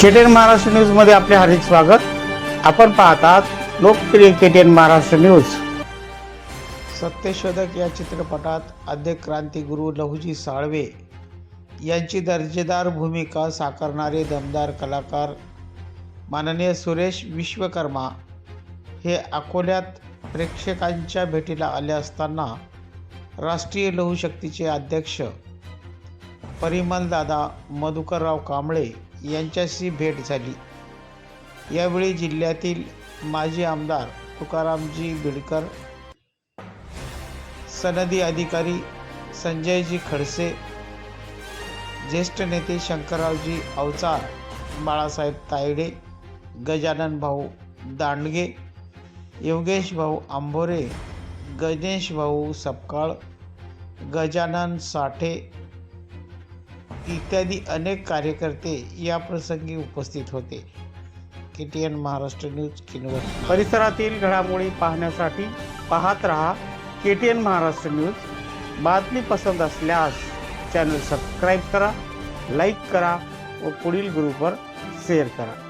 KTN Maharashtra न्यूजमध्ये आपले हार्दिक स्वागत. आपण पाहतात लोकप्रिय केटीएन महाराष्ट्र न्यूज सत्यशोधक या चित्रपटात आद्य क्रांतिगुरू लहुजी साळवे यांची दर्जेदार भूमिका साकारणारे दमदार कलाकार माननीय सुरेश विश्वकर्मा हे अकोल्यात प्रेक्षकांच्या भेटीला आले असताना राष्ट्रीय लहुशक्तीचे अध्यक्ष परिमलदादा मधुकरराव कांबळे यांच्याशी भेट झाली. यावेळी जिल्ह्यातील माजी आमदार तुकारामजी बिडकर सनदी अधिकारी संजयजी खडसे ज्येष्ठ नेते शंकररावजी अवचार बाळासाहेब तायडे गजानन भाऊ दांडगे योगेश भाऊ आंभोरे गणेश भाऊ सपकाळ गजानन साठे इत्यादी अनेक कार्यकर्ते या प्रसंगी उपस्थित होते. K T N Maharashtra news Kinwat. परिसरातील घडामोडी पाहण्यासाठी पाहत रहा K T N Maharashtra news. बातमी पसंत असल्यास चॅनल सबस्क्राईब करा लाईक करा व पुढील ग्रुपवर शेअर करा.